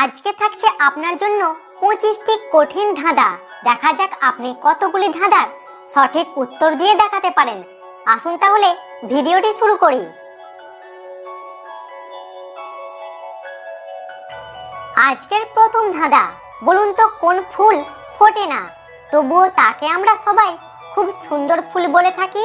আজকে থাকছে আপনার জন্য পঁচিশটি কঠিন ধাঁধা। দেখা যাক আপনি কতগুলি ধাঁধার সঠিক উত্তর দিয়ে দেখাতে পারেন। আসুন তাহলে ভিডিওটি শুরু করি। আজকের প্রথম ধাঁধা, বলুন তো কোন ফুল ফোটে না? তবুও তাকে আমরা সবাই খুব সুন্দর ফুল বলে থাকি।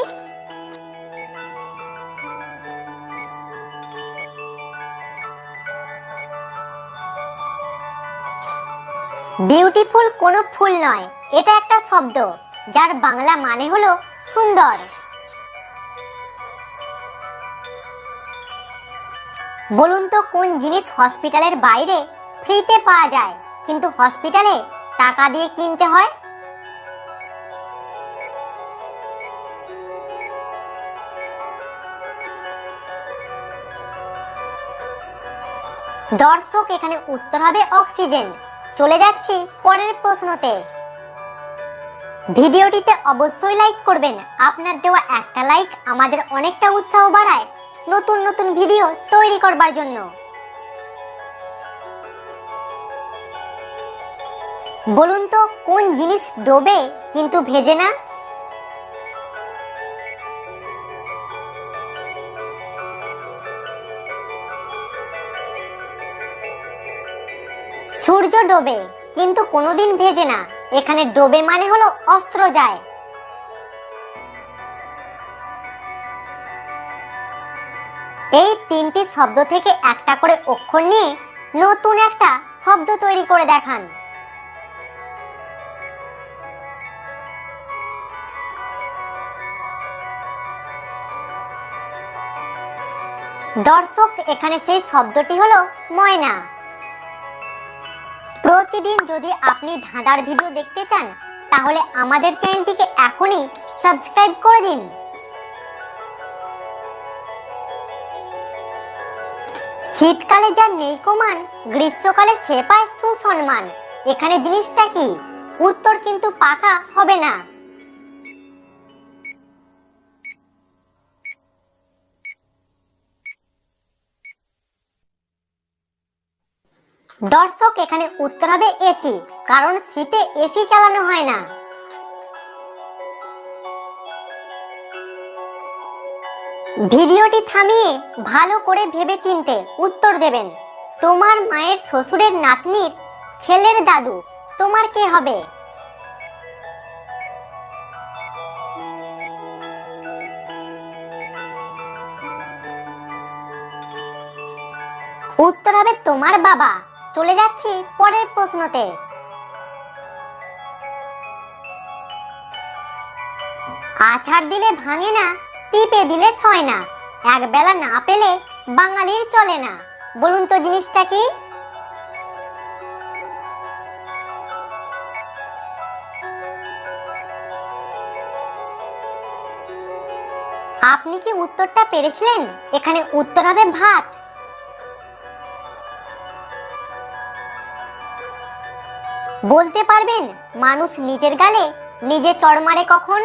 বিউটিফুল কোনো ফুল নয়, এটা একটা শব্দ, যার বাংলা মানে হলো সুন্দর। বলুন তো, কোন জিনিস হসপিটালের বাইরে ফ্রিতে পাওয়া যায়, কিন্তু হসপিটালে টাকা দিয়ে কিনতে হয়? দর্শক, এখানে উত্তর হবে অক্সিজেন। চলে যাচ্ছি পরের প্রশ্নতে। ভিডিওটিতে অবশ্যই লাইক করবেন। আপনার দেওয়া একটা লাইক আমাদের অনেকটা উৎসাহ বাড়ায় নতুন নতুন ভিডিও তৈরি করবার জন্য। বলুন তো, কোন জিনিস ডোবে কিন্তু ভেজে না? সূর্য ডোবে, কিন্তু কোনোদিন ভেজে না। এখানে ডোবে মানে হলো অস্ত্র যায়। এই তিনটি শব্দ থেকে একটা করে অক্ষর নিয়ে নতুন একটা শব্দ তৈরি করে দেখান। দর্শক, এখানে সেই শব্দটি হলো ময়না। প্রতিদিন যদি আপনি ধাঁধার ভিডিও দেখতে চান, তাহলে আমাদের চ্যানেলটিকে এখনই সাবস্ক্রাইব করে দিন। শীতকালে যা নেই কমান গ্রীষ্মকালে সে পায় সুসম্মান। এখানে জিনিসটা কি? উত্তর কিন্তু পাকা হবে না। দর্শক, এখানে উত্তর হবে এসি, কারণ শীতে এসি চালানো হয় না। ভিডিওটি থামিয়ে ভালো করে ভেবে চিনতে উত্তর দেবেন। তোমার মায়ের শ্বশুরের নাতনির ছেলের দাদু, তোমার কে হবে? উত্তর হবে তোমার বাবা। চলে যাচ্ছি পরের প্রশ্নতে। আছাড় দিলে ভাঙে না, টিপে দিলে ছয় না, এক বেলা না পেলে বাঙালির চলে না। বলুন তো জিনিসটা কি? আপনি কি উত্তরটা পেরেছিলেন? এখানে উত্তর হবে ভাত। বলতে পারবেন, মানুষ নিজের গালে নিজে চড় মারে কখন?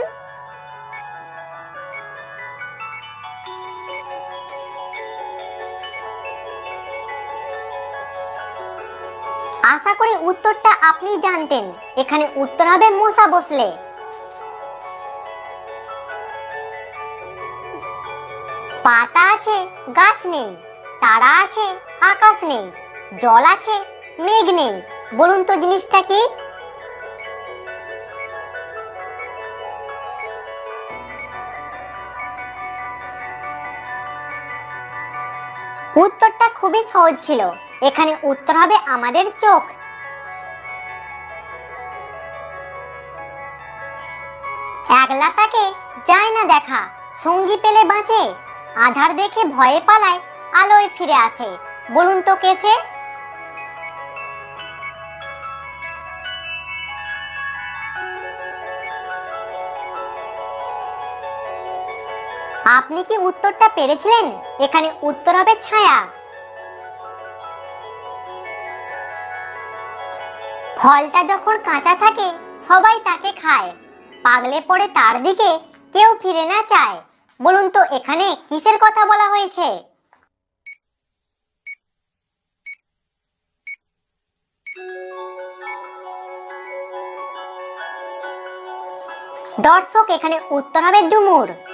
আশা করি উত্তরটা আপনি জানতেন। এখানে উত্তর হবে মশা বসলে। পাতা আছে, গাছ নেই, তারা আছে, আকাশ নেই, জল আছে, মেঘ নেই। বলুন তো জিনিসটা কি? উত্তরটা খুবই সহজ ছিল। এখানে উত্তর হবে আমাদের চোখ। একলা তাকে যায় না দেখা, সঙ্গী পেলে বাঁচে, আধার দেখে ভয়ে পালায়, আলোয় ফিরে আসে। বলুন তো কেসে আপনি কি উত্তরটা পেরেছিলেন? এখানে উত্তর হবে ছায়া। ফলটা যখন কাঁচা থাকে, সবাই তাকে খায়। পাগলে পড়ে তার দিকে কেউ ফিরে না চায়। বলুন তো, এখানে কিসের কথা বলা হয়েছে? দর্শক, এখানে উত্তর হবে ডুমুর।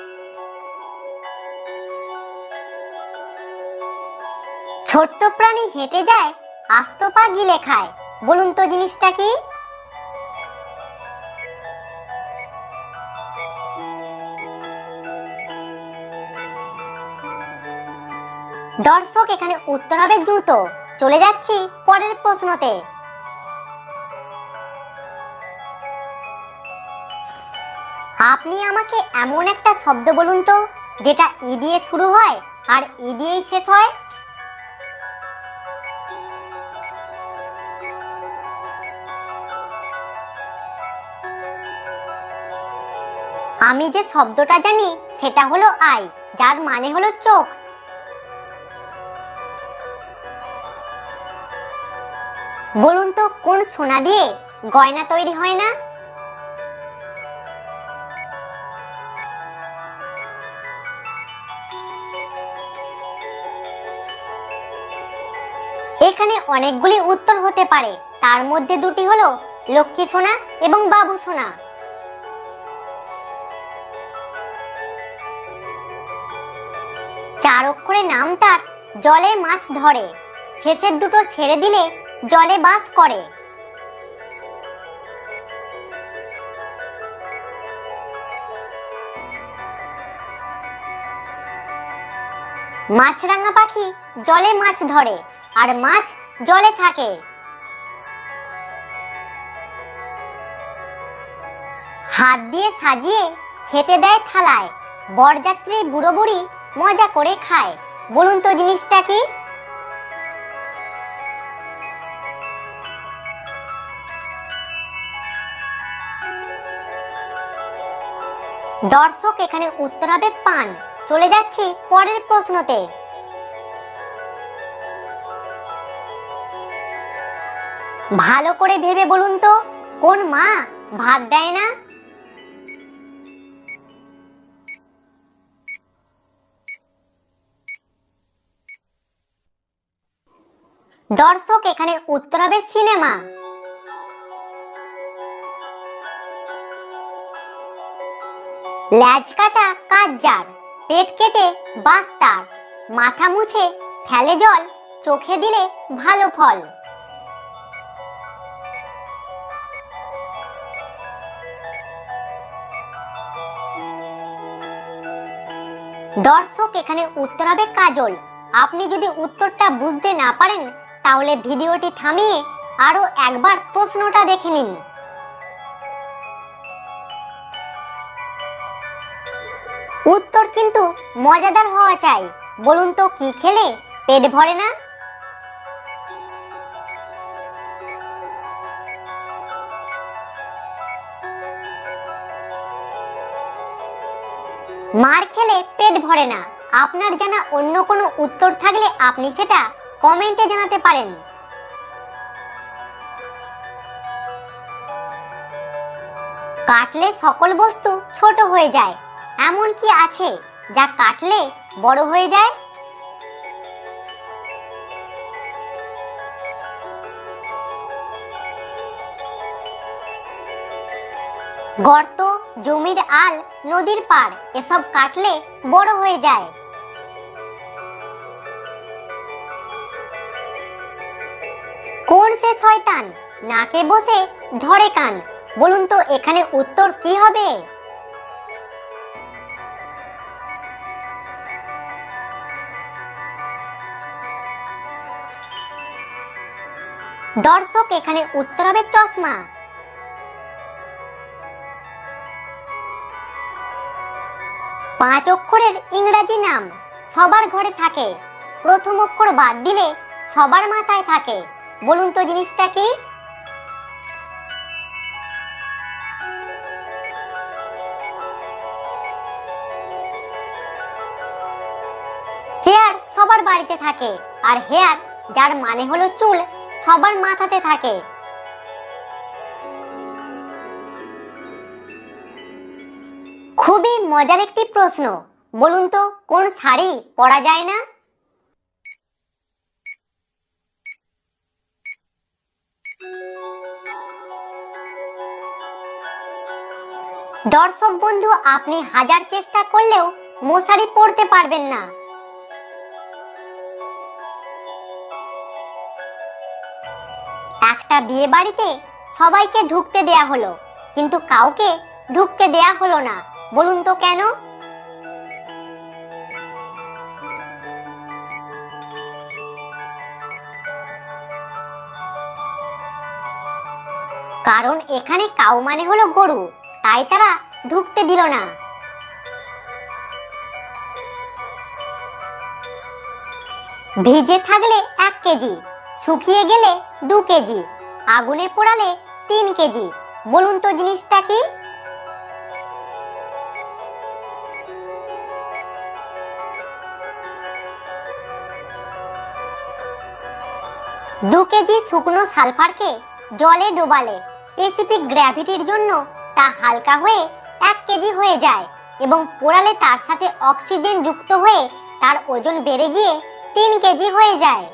ছোট্ট প্রাণী হেঁটে যায়, আস্ত পা গিলে খায়। বলুন তো জিনিসটা কি? দর্শক, এখানে উত্তর হবে জুতো চলে যাচ্ছি পরের প্রশ্নতে। আপনি আমাকে এমন একটা শব্দ বলুন তো, যেটা ই দিয়ে শুরু হয় আর ই দিয়েই শেষ হয়? আমি যে শব্দটা জানি, সেটা হলো আই, যার মানে হলো চোখ। বলুন তো, কোন সোনা দিয়ে গয়না তৈরি হয় না? এখানে অনেকগুলি উত্তর হতে পারে। তার মধ্যে দুটি হলো লক্ষ্মী সোনা এবং বাবু সোনা। চার অক্ষরে নাম তার জলে মাছ ধরে। শেষের দুটো ছেড়ে দিলে জলে বাস করে। মাছরাঙা পাখি জলে মাছ ধরে আর মাছ জলে থাকে। হাত দিয়ে সাজিয়ে খেতে দেয় থালায়। বরযাত্রী বুড়ো বুড়ি মজা করে খায়। বলুন তো জিনিসটা কি? দর্শক, এখানে উত্তর হবে পান। চলে যাচ্ছি পরের প্রশ্নতে। ভালো করে ভেবে বলুন তো, কোন মা ভাত দেয় না? দর্শক, এখানে উত্তর হবে সিনেমা। ল্যাজ কাটা কাজ যার, পেট কেটে বাস তার। মাথা মুছে ফেলে জল, চোখে দিলে ভালো ফল। দর্শক, এখানে উত্তর হবে কাজল। আপনি যদি উত্তরটা বুঝতে না পারেন তাহলে ভিডিওটি থামিয়ে আরও একবার প্রশ্নটা দেখে নিন। উত্তর কিন্তু মজাদার হওয়া চাই। বলুন তো, কি খেলে পেট ভরে না? মার খেলে পেট ভরে না। আপনার জানা অন্য কোনো উত্তর থাকলে আপনি সেটা কমেন্টে জানাতে পারেন। কাটলে সকল বস্তু ছোট হয়ে যায়, এমন কি আছে যা কাটলে বড় হয়ে যায়? গর্ত, জমির আল, নদীর পার এসব কাটলে বড় হয়ে যায়। শয়তান। নাকে বসে ধরে কান। বলুন তো, এখানে উত্তর কি হবে? দর্শক, এখানে উত্তর হবে চশমা। পাঁচ অক্ষরের ইংরাজি নাম সবার ঘরে থাকে। প্রথম অক্ষর বাদ দিলে সবার মাথায় থাকে। বলুন তো জিনিসটা কি? চেয়ার সবার বাড়িতে থাকে আর হেয়ার, যার মানে হলো চুল, সবার মাথাতে থাকে। খুবই মজার একটি প্রশ্ন। বলুন তো, কোন শাড়ি পরা যায় না? দর্শক বন্ধু, আপনি হাজার চেষ্টা করলেও মশারি পড়তে পারবেন না। একটা বিয়ে বাড়িতে সবাইকে ঢুকতে দেয়া হলো, কিন্তু কাউকে ঢুকতে দেয়া হলো না। বলুন তো কেন? কারণ এখানে কাউ মানে হলো গরু। তাই তারা ঢুকতে দিল না। ভিজে থাকলে এক কেজি, শুকিয়ে গেলে দু কেজি, আগুনে পোড়ালে তিন কেজি। বলুন তো জিনিসটা কি? দু কেজি শুকনো সালফারকে জলে ডোবালে। স্পেসিফিক গ্র্যাভিটির জন্য তা হালকা হয়ে এক কেজি হয়ে যায় এবং পোড়ালে তার সাথে অক্সিজেন যুক্ত হয়ে তার ওজন বেড়ে গিয়ে তিন কেজি হয়ে যায়।